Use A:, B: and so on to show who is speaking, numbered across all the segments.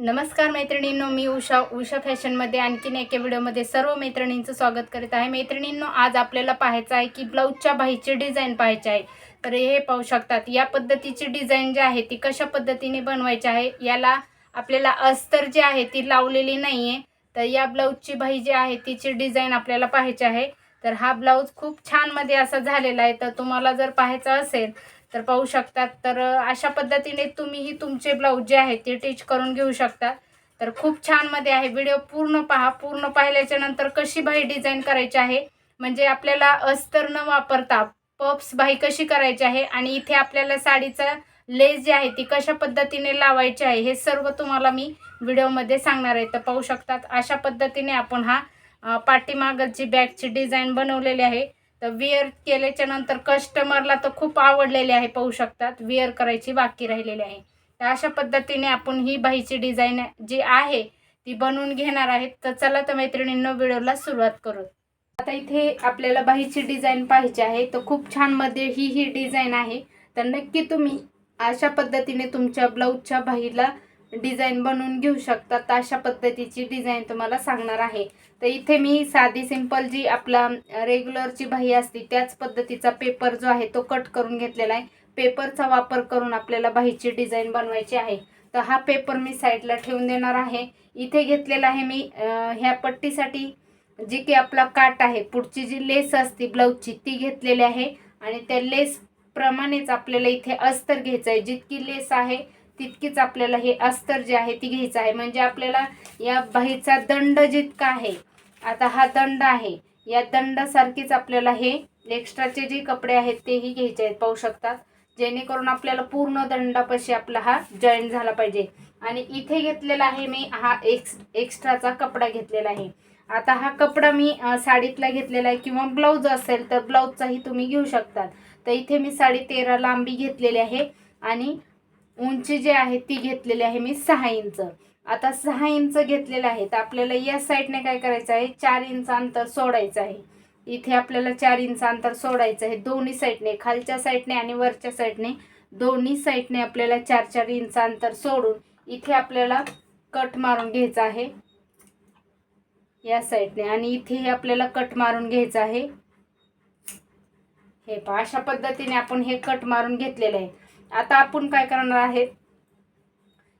A: नमस्कार मैत्रिणींनो मी उषा उषा फॅशनमध्ये आणखीन एका व्हिडिओमध्ये सर्व मैत्रिणींचं स्वागत करीत आहे. मैत्रिणींनो आज आपल्याला पाहायचं आहे की ब्लाऊजच्या बाहीची डिझाईन पाहायची आहे. तर हे पाहू शकतात या पद्धतीची डिझाईन जी आहे ती कशा पद्धतीने बनवायची आहे याला आपल्याला अस्तर जी आहे ती लावलेली नाही आहे तर या ब्लाऊजची बाही जी आहे तिची डिझाईन आपल्याला पाहायची आहे. तर हा ब्लाऊज खूप छानमध्ये असा झालेला आहे. तर तुम्हाला जर पाहायचा असेल तर पाहू शकतात तर अशा पद्धतीने तुम्हीही तुमचे ब्लाऊज जे आहे ते टिच करून घेऊ शकता. तर खूप छानमध्ये आहे. व्हिडिओ पूर्ण पहा. पूर्ण पाहिल्याच्या नंतर कशी बाही डिझाईन करायची आहे? म्हणजे आपल्याला अस्तर न वापरता पप्स बाही कशी करायची आहे? आणि इथे आपल्याला साडीचा लेस जी आहे ती कशा पद्धतीने लावायची आहे हे सर्व तुम्हाला मी व्हिडिओमध्ये सांगणार आहे. तर पाहू शकतात अशा पद्धतीने आपण हा अ, पाठीमागची बॅगची डिझाईन बनवलेली आहे. तर विअर केल्याच्यानंतर कस्टमरला तर खूप आवडलेले आहे पाहू शकतात. विअर करायची बाकी राहिलेली आहे. तर अशा पद्धतीने आपण ही बाईची डिझाईन जी आहे ती बनवून घेणार आहेत. तर चला तर मैत्रिणींनो व्हिडिओला सुरुवात करू. आता इथे आपल्याला बाहीची डिझाईन पाहिजे आहे. तर खूप छानमध्ये ही ही डिझाईन आहे. तर नक्की तुम्ही अशा पद्धतीने तुमच्या ब्लाऊजच्या बाहीला डिझाईन बनवून घेऊ शकतात अशा पद्धतीची डिझाईन तुम्हाला सांगणार आहे. तर इथे मी साधी सिंपल जी आपला रेग्युलरची बाही असते त्याच पद्धतीचा पेपर जो आहे तो कट करून घेतलेला आहे. पेपरचा वापर करून आपल्याला बाहीची डिझाईन बनवायची आहे. तर हा पेपर मी साईडला ठेवून देणार आहे. इथे घेतलेला आहे मी ह्या पट्टीसाठी जी की आपला काट आहे पुढची जी लेस असते ब्लाऊजची ती घेतलेली आहे. आणि त्या लेस प्रमाणेच आपल्याला इथे अस्तर घ्यायचं आहे. जितकी लेस आहे तितकीच आपल्याला हे अस्तर जे आहे ती घ्यायचं आहे. म्हणजे आपल्याला या बाहीचा दंड जितका आहे आता हा दंड आहे. या दंडासारखीच आपल्याला हे एक्स्ट्राचे जे कपडे आहेत तेही घ्यायचे आहेत. पाहू शकतात. जेणेकरून आपल्याला पूर्ण दंडापाशी आपला हा जॉईंट झाला पाहिजे. आणि इथे घेतलेला आहे मी हा एक्स एक्स्ट्राचा कपडा घेतलेला आहे. आता हा कपडा मी साडीतला घेतलेला आहे किंवा ब्लाऊज असेल तर ब्लाऊजचाही तुम्ही घेऊ शकतात. तर इथे मी साडी तेरा लांबी घेतलेली आहे. आणि उंची जी आहे ती घेतलेली आहे मी सहा इंच. आता सहा इंच घेतलेलं आहे तर आपल्याला या साईडने काय करायचं आहे? चार इंच अंतर सोडायचं आहे. इथे आपल्याला चार इंच अंतर सोडायचं आहे. दोन्ही साईडने खालच्या साईडने आणि वरच्या साईडने दोन्ही साईडने आपल्याला चार चार इंच अंतर सोडून इथे आपल्याला कट मारून घ्यायचं आहे. या साईडने आणि इथेही आपल्याला कट मारून घ्यायचं आहे. हे पहा अशा पद्धतीने आपण हे कट मारून घेतलेलं आहे. आता आपण काय करणार आहे?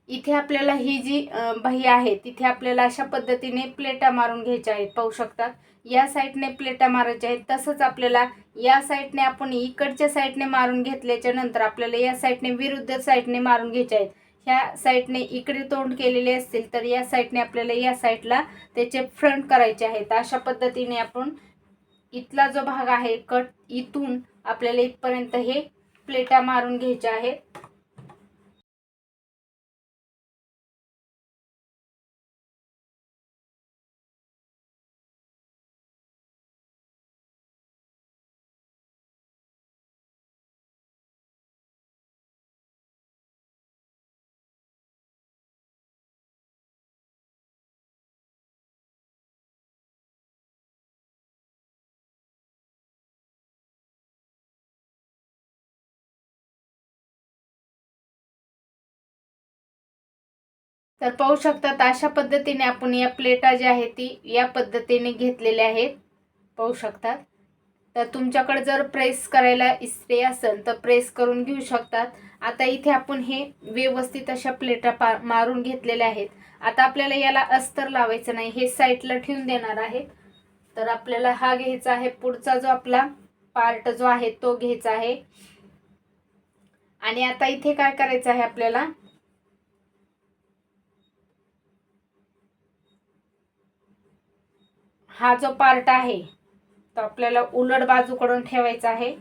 A: इथे आपल्याला ही जी अं, बाही आहे तिथे आपल्याला अशा पद्धतीने प्लेटा मारून घ्यायच्या आहेत पाहू शकतात. या साईडने प्लेटा मारायच्या आहेत तसंच आपल्याला या साईडने आपण इकडच्या साईडने मारून घेतल्याच्या नंतर आपल्याला या साईडने विरुद्ध साईडने मारून घ्यायच्या आहेत. ह्या साईडने इकडे तोंड केलेले असतील तर या साईडने आपल्याला या साईडला त्याचे फ्रंट करायचे आहेत. अशा पद्धतीने आपण इथला जो भाग आहे कट इथून आपल्याला इथपर्यंत हे प्लेटा मारून घ्यायच्या आहेत. तर पाहू शकतात अशा पद्धतीने आपण या प्लेटा ज्या आहेत ती या पद्धतीने घेतलेल्या आहेत. पाहू शकतात. तर तुमच्याकडे जर प्रेस करायला इस्त्री असेल तर प्रेस करून घेऊ शकतात. आता इथे आपण हे व्यवस्थित अशा प्लेटा पा मारून घेतलेल्या आहेत. आता आपल्याला याला अस्तर लावायचं नाही हे साईडला ठेवून देणार आहे. तर आपल्याला हा घ्यायचा आहे पुढचा जो आपला पार्ट जो आहे तो घ्यायचा आहे. आणि आता इथे काय करायचं आहे आपल्याला? हा जो पार्ट आहे तो आपल्याला उलट बाजूकडून ठेवायचा आहे.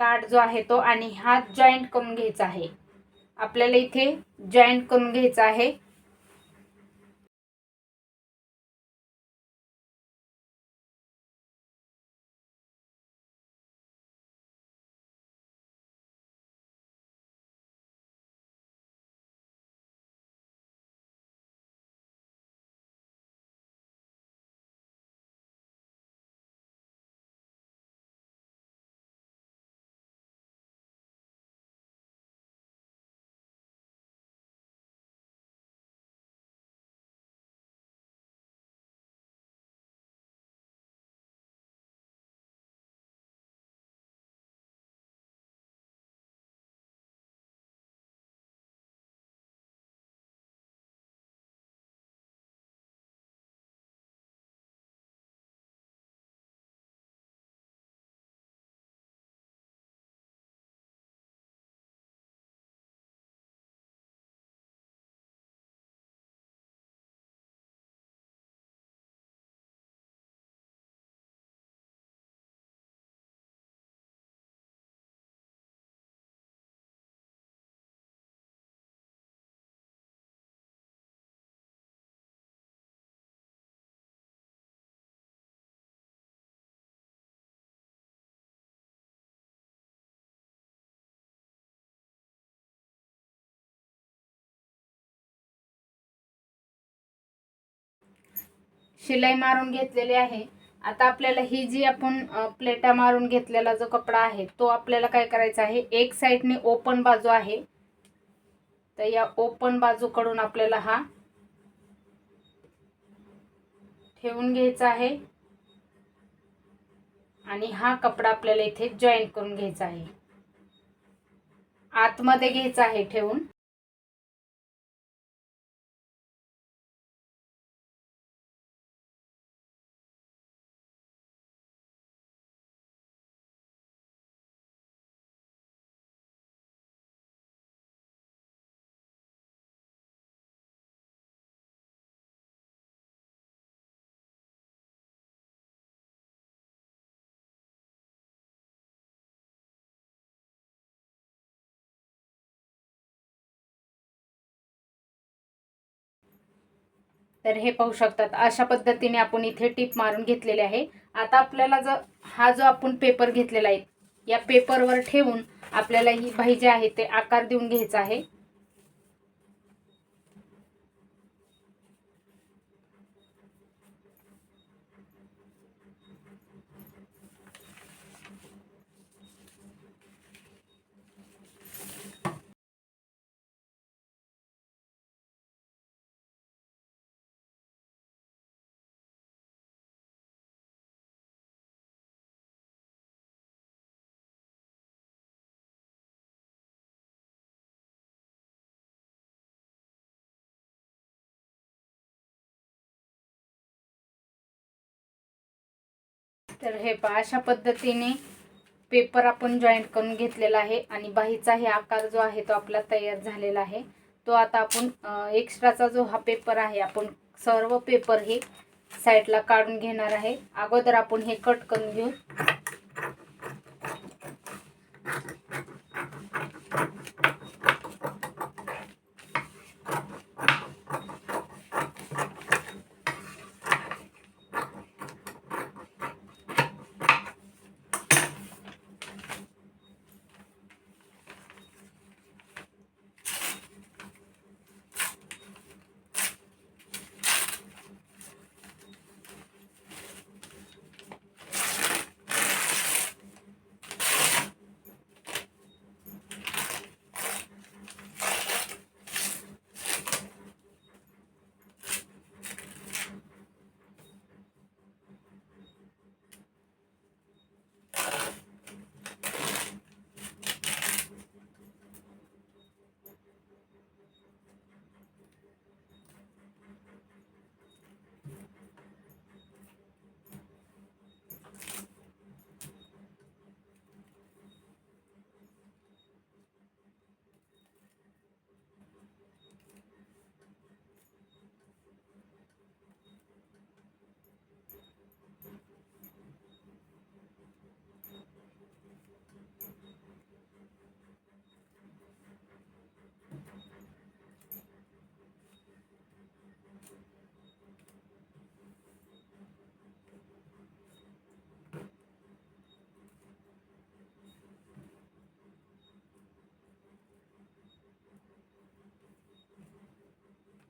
A: काठ जो आहे तो आणि हात जॉईंट करून घ्यायचा आहे. आपल्याला इथे जॉईंट करून घ्यायचा आहे. शिलाई मारून घेतलेली आहे. आता आपल्याला ही जी आपण प्लेटा मारून घेतलेला जो कपडा आहे तो आपल्याला काय करायचा आहे? एक साईडने ओपन बाजू आहे. तर या ओपन बाजूकडून आपल्याला हा ठेवून घ्यायचा आहे. आणि हा कपडा आपल्याला इथे जॉईन करून घ्यायचा आहे. आतमध्ये घ्यायचा आहे ठेवून. तर हे पाहू शकतात. अशा पद्धतीने आपण इथे टीप मारून घेतलेले आहे. आता आपल्याला जर हा जो आपण पेपर घेतलेला आहे या पेपरवर ठेवून आपल्याला ही भाई जे आहे ते आकार देऊन घ्यायचा आहे. तर हे पहा अशा पद्धतीने पेपर आपण जॉईंट करून घेतलेला आहे आणि बाहीचा हे आकार जो आहे तो आपला तयार झालेला आहे. तो आता आपण एक्स्ट्राचा जो हा पेपर आहे आपण सर्व पेपर हे साईडला काढून घेणार आहे. अगोदर आपण हे कट करून घेऊ.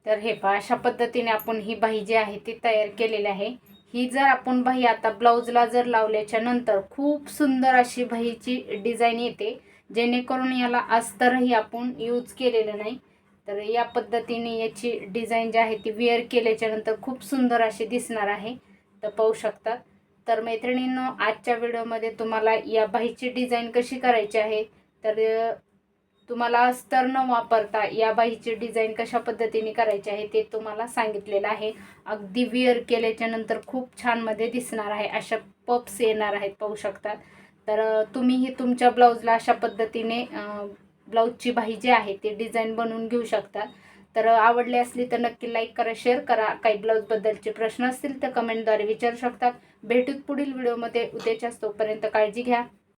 A: तर हे पहा अशा पद्धतीने आपण ही बाही जी आहे ती तयार केलेली आहे. ही जर आपण बाही आता ब्लाऊजला जर लावल्याच्या नंतर खूप सुंदर अशी बाहीची डिझाईन येते जेणेकरून याला अस्तरही आपण यूज केलेलं नाही. तर या पद्धतीने याची डिझाईन जी आहे ती वेअर केल्याच्यानंतर खूप सुंदर अशी दिसणार आहे. तर पाहू शकतात. तर मैत्रिणींनो आजच्या व्हिडिओमध्ये तुम्हाला या बाहीची डिझाईन कशी करायची आहे तर तुम्हाला अस्तर न वापरता या बाईचे डिझाईन कशा पद्धतीने करायचे आहे ते तुम्हाला सांगितलेलं आहे. अगदी विअर केल्याच्यानंतर खूप छानमध्ये दिसणार आहे. अशा पप्स येणार आहेत पाहू शकतात. तर तुम्हीही तुमच्या ब्लाऊजला अशा पद्धतीने ब्लाऊजची बाही जी आहे ती डिझाईन बनवून घेऊ शकतात तर आवडली असली तर नक्की लाईक करा शेअर करा. काही ब्लाऊजबद्दलचे प्रश्न असतील तर कमेंटद्वारे विचारू शकतात. भेटूत पुढील व्हिडिओमध्ये उद्याच्याच तोपर्यंत काळजी घ्या.